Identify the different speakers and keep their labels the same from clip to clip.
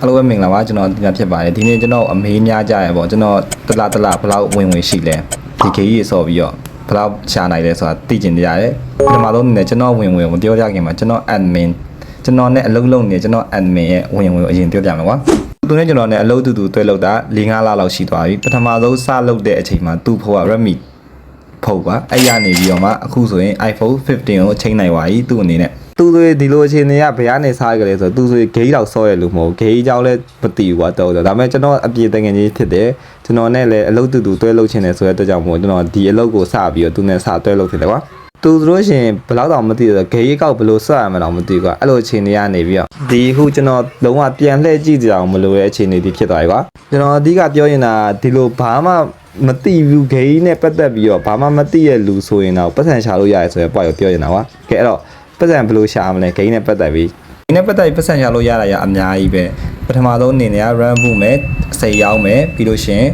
Speaker 1: အားလုံးပဲမင်္ဂလာပါကျွန်တော်ဒီမှာဖြစ်ပါတယ်ဒီနေ့ကျွန်တော်အမေးများကြရပေါ့ကျွန်တော်တလားတလားဘယ်လောက်ဝင်ဝင်ရှိလဲဒီခေကြီးဆော်ပြီးတော့ဘယ်လောက်ရှာနိုင်လဲဆိုတာသိကျင်ကြရတယ်ပထမဆုံးအနေနဲ့ကျွန်တော်ဝင်ဝင်မပြောကြခင်မှာကျွန်တော် admin ကျွန်တော်နဲ့အလုပ်လုပ်နေကျွန်တော် admin ရဲ့ဝင်ဝင်ကိုအရင်ပြောပြမယ်ကွာသူနဲ့ကျွန်တော်နဲ့အလုပ်တူတူတွဲလုပ်တာ၄၅လလောက်ရှိသွားပြီပထမဆုံးစလုပ်တဲ့အချိန်မှာသူ့ဖို့က Redmi ဖုတ်ပါအဲ့ရနေပြီးတော့မှအခုဆိုရင် iPhone 15ကိုချိန်နိုင်ပါပြီသူ့အနေနဲ့သူဆိုရင်ဒီလိုအခြေအနေကဘယ်ကနေစားကြလဲဆိုတော့သူဆိုရင်ဂိမ်းတော့စောရလို့မဟုတ်ဂိမ်းကြောင်းလည်းမတည်ဘူးကွာတော့ဒါပေမဲ့ကျွန်တော်အပြေတငယ်ချင်းဖြစ်တယ်ကျွန်တော်နဲ့လည်းအလုပ်တူတူတွဲလုပ်ချင်တယ်ဆိုတဲ့အတွက်ကြောင့်မို့ကျွန်တော်ဒီအလုပ်ကိုစပြီးတော့သူနဲ့စတွဲလုပ်ဖြစ်တယ်ကွာသူတို့ရှင်ဘယ်လောက်တောင်မသိတော့ဂိမ်းကောက်ဘယ်လိုဆက်ရမှာတော့မသိကွာအဲ့လိုအခြေအနေကနေပြီးတော့ဒီအခုကျွန်တော်လုံးဝပြန်လှည့်ကြည့်ကြအောင်မလိုတဲ့အခြေအနေဒီဖြစ်သွားပြီကွာကျွန်တော်အဓိကပြောရင်တာဒီလိုဘာမှ မတိဘူးဂိမ်းနဲ့ပတ်သက်ပြီးတော့ဘာမှမတိရဲ့လူဆိုရင်တော့ပတ်စံရှာလို့ရတယ်ဆိုရင်ပွားရပြောနေတာကွာကဲအဲ့တော့ပတ်စံဘယ်လိုရှာမလဲဂိမ်းနဲ့ပတ်သက်ပြီးဂိမ်းနဲ့ပတ်သက်ပြီးပတ်စံရှာလို့ရတာရအများကြီးပဲပထမဆုံးအနေနဲ့ run မှုမယ်စိတ်ရောက်မယ်ပြီးလို့ရှရင်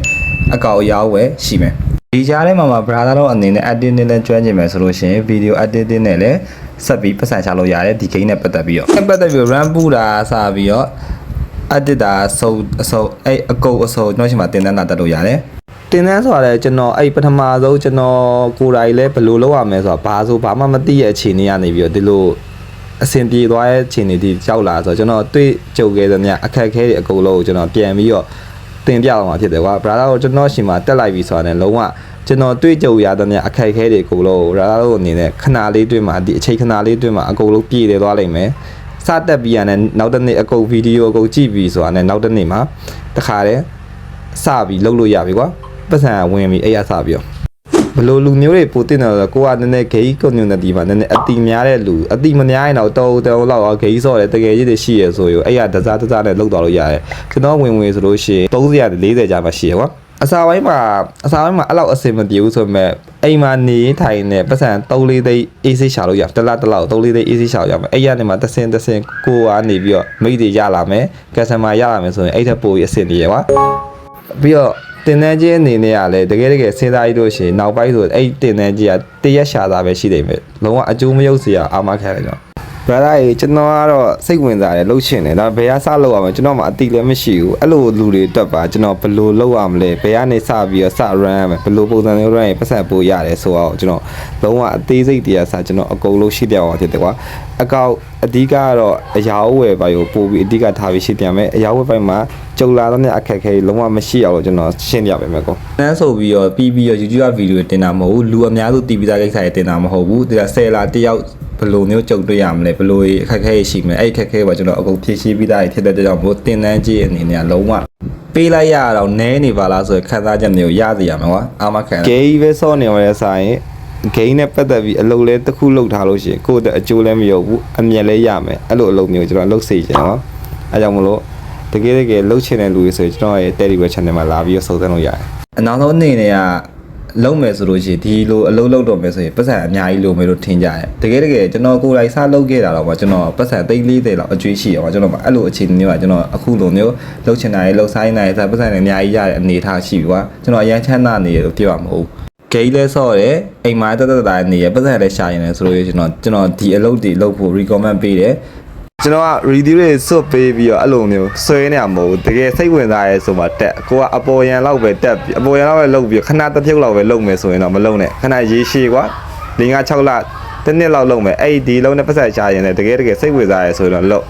Speaker 1: အကောက်ရောက်ဝယ်ရှိမယ်ဒီကြားထဲမှာမှာ brother တို့အနေနဲ့ editing နဲ့လည်းကျွမ်းကျင်မယ်ဆိုလို့ရှရင် video editing နဲ့လည်းဆက်ပြီးပတ်စံရှာလို့ရတယ်ဒီဂိမ်းနဲ့ပတ်သက်ပြီးတော့ပတ်သက်ပြီး run ပူတာစပြီးတော့ edit တာစုံအစုံအဲ့အကုတ်အစုံကျွန်တော်ရှိမှတင်တန်းတာတက်လို့ရတယ် တင်တန်းဆိုတာလည်းကျွန်တော်အဲ့ပထမဆုံးကျွန်တော်ကိုယ်တိုင်လည်းဘယ်လိုလုပ်ရမလဲဆိုတာဘာဆိုဘာမှမသိရဲ့အခြေအနေကနေပြီးတော့ဒီလိုအဆင်ပြေသွားတဲ့အခြေအနေဒီရောက်လာဆိုတော့ကျွန်တော်တွေ့ကြုံခဲ့တဲ့မြအခက်အခဲတွေအကုန်လုံးကိုကျွန်တော်ပြန်ပြီးတော့တင်ပြအောင်မှာဖြစ်တယ်ကွာဘရာသာကိုကျွန်တော်ရှင်မှာတက်လိုက်ပြီဆိုတာနဲ့လုံးဝကျွန်တော်တွေ့ကြုံရတဲ့မြအခက်အခဲတွေအကုန်လုံးကိုဘရာသာတို့အနေနဲ့ခဏလေးတွေ့မှာဒီအချိန်ခဏလေးတွေ့မှာအကုန်လုံးပြည့်တယ်သွားလိမ့်မယ်စတက်ပြီးရတဲ့နောက်တစ်နေ့အကုန်ဗီဒီယိုအကုန်ကြည့်ပြီးဆိုတာနဲ့နောက်တစ်နေ့မှာတခါတည်းစပြီးလုပ်လို့ရပြီကွာ ပတ်စံဝင်ပြီးအဲ့ရစပြီးတော့ဘလို့လူမျိုးတွေပိုတင်တယ်ဆိုတော့ကိုကနည်းနည်းဂိမ်း community မှာနည်းနည်းအတိများတဲ့လူအတိမများရင်တော့တော်တော်လောက်ဂိမ်းဆော့တယ်တကယ်ကြီးတွေရှိရဆိုရင်အဲ့ရတစားတစားနဲ့လောက်တော်လို့ရတယ်ကျွန်တော်ဝင်ဝင်ဆိုလို့ရှိရင်30ရ40ကြာမှရှိရကွာအစာပိုင်းမှာအစာပိုင်းမှာအဲ့လောက်အဆင်မပြေဘူးဆိုပေမဲ့အိမ်မှာနေထိုင်နေပတ်စံ3လေးသိန်း AC ရှာလို့ရတလားတလား3လေးသိန်း AC ရှာလို့ရမယ်အဲ့ရနေမှာတဆင်တဆင်ကိုကနေပြီးတော့မိတ်တွေရလာမယ် customer ရလာမယ်ဆိုရင်အဲ့ထက်ပိုပြီးအဆင်ပြေရကွာပြီးတော့ တင်တန်းကြီးအနေနဲ့ကလည်းတကယ်တကယ်စဉ်းစားရလို့ရှိရင်နောက်ပိုင်းဆိုအဲ့တင်တန်းကြီးကတရက်ရှာတာပဲရှိနေမယ်လုံးဝအကျိုးမရုပ်စရာအာမခံတယ်ကျွန်တော် brother ရေကျွန်တော်ကတော့စိတ်ဝင်စားတယ်လှုပ်ရှင်တယ်ဒါဘယ်ကစလုပ်ရမလဲကျွန်တော်မှအတိလည်းမရှိဘူးအဲ့လိုလူတွေတက်ပါကျွန်တော်ဘယ်လိုလုပ်ရမလဲဘယ်ကနေစပြီးတော့စ run ရမလဲဘယ်လိုပုံစံမျိုး run ရင်ပတ်ဆက်ပို့ရတယ်ဆိုတော့ကျွန်တော်လုံးဝအသေးစိတ်တရားစကျွန်တော်အကုန်လုံးရှိပြအောင်ဖြစ်တယ်ကွာအကောက်အဓိကကတော့အရာဝယ်ပိုင်ကိုပို့ပြီးအဓိကထားပြီးရှိပြန်မယ်အရာဝယ်ပိုင်မှာကြုံလာတဲ့အခက်အခဲလုံးဝမရှိအောင်လို့ကျွန်တော်ရှင်းပြပေးမယ်ကော။နန်းဆိုပြီးတော့ပြီးပြီးတော့ YouTube ဗီဒီယိုတင်တာမဟုတ်ဘူးလူအများစုတည်ပြီးသားကိစ္စတွေတင်တာမဟုတ်ဘူးဒီကဆယ်လာတယောက် ဘယ်လိုမျိုးကြုံတွေ့ရမလဲဘယ်လိုအခက်အခဲရှိမလဲအဲ့အခက်အခဲပါကျွန်တော်အကုန်ဖြည့်ရှင်းပြီးသားဖြစ်တဲ့ကြောင့်မို့တင်တန်းကြီးအနေနဲ့လုံးဝပေးလိုက်ရတော့နဲနေပါလားဆိုရခံစားချက်မျိုးရစီရမှာကွာအာမခံဂေးပဲစောနေရတဲ့ဆိုင်ဂိမ်းနဲ့ပတ်သက်ပြီးအလုပ်လဲတစ်ခုလုပ်ထားလို့ရှိရင်ကိုယ့်အတွက်အကျိုးလည်းမရဘူးအမြတ်လည်းရမယ်အဲ့လိုအလုပ်မျိုးကျွန်တော်လုပ်စေချင်တော့အဲကြောင့်မလို့တကယ်တကယ်လုပ်ချင်တဲ့လူတွေဆိုရင်ကျွန်တော်ရဲ့ Telegram channel မှာလာပြီးတော့စုံစမ်းလို့ရတယ်အနောက်ဆုံးအနေနဲ့က လုံးမယ်ဆိုလို့ရှိရင်ဒီလိုအလုပ်လုပ်တော့မယ်ဆိုရင်ပတ်စံအများကြီးလိုမယ်လို့ထင်ကြတယ်တကယ်တကယ်ကျွန်တော်ကိုယ်တိုင်စလုပ်ခဲ့တာတော့မှကျွန်တော်ပတ်စံသိန်း40လောက်အကျွေးရှိရပါကျွန်တော်အဲ့လိုအခြေအနေမျိုးကကျွန်တော်အခုလိုမျိုးလုပ်ချင်တာရေလုပ်ဆိုင်တာရေပတ်စံတွေအများကြီးရတဲ့အနေအထားရှိပြီကွာကျွန်တော်အရန်ချမ်းသာနေရလို့ပြောရမှာမဟုတ်ဘူးဂိမ်းလဲဆော့တယ်အိမ်မှာတက်တက်တာနေရပတ်စံလည်းရှာရင်လည်းဆိုလို့ကျွန်တော်ကျွန်တော်ဒီအလုပ်တွေလုပ်ဖို့ recommend ပေးတယ် ကျွန်တော်က review တွေစွတ်ပေးပြီးတော့အဲ့လိုမျိုးဆွဲနေရမဟုတ်ဘူးတကယ်စိတ်ဝင်စားရဲဆိုမှတက်ကိုကအပေါ်ရန်လောက်ပဲတက်ပြီးအပေါ်ရန်လောက်ပဲလုပ်ပြီးခဏတစ်ဖြုတ်လောက်ပဲလုပ်မယ်ဆိုရင်တော့မလုပ်နဲ့ခဏရေးရှည်ကွာ၄၅6လတစ်နှစ်လောက်လုပ်မယ်အဲ့ဒီလုံးနဲ့ပတ်စံရှာရင်လည်းတကယ်တကယ်စိတ်ဝင်စားရဲဆိုရင်တော့လုပ်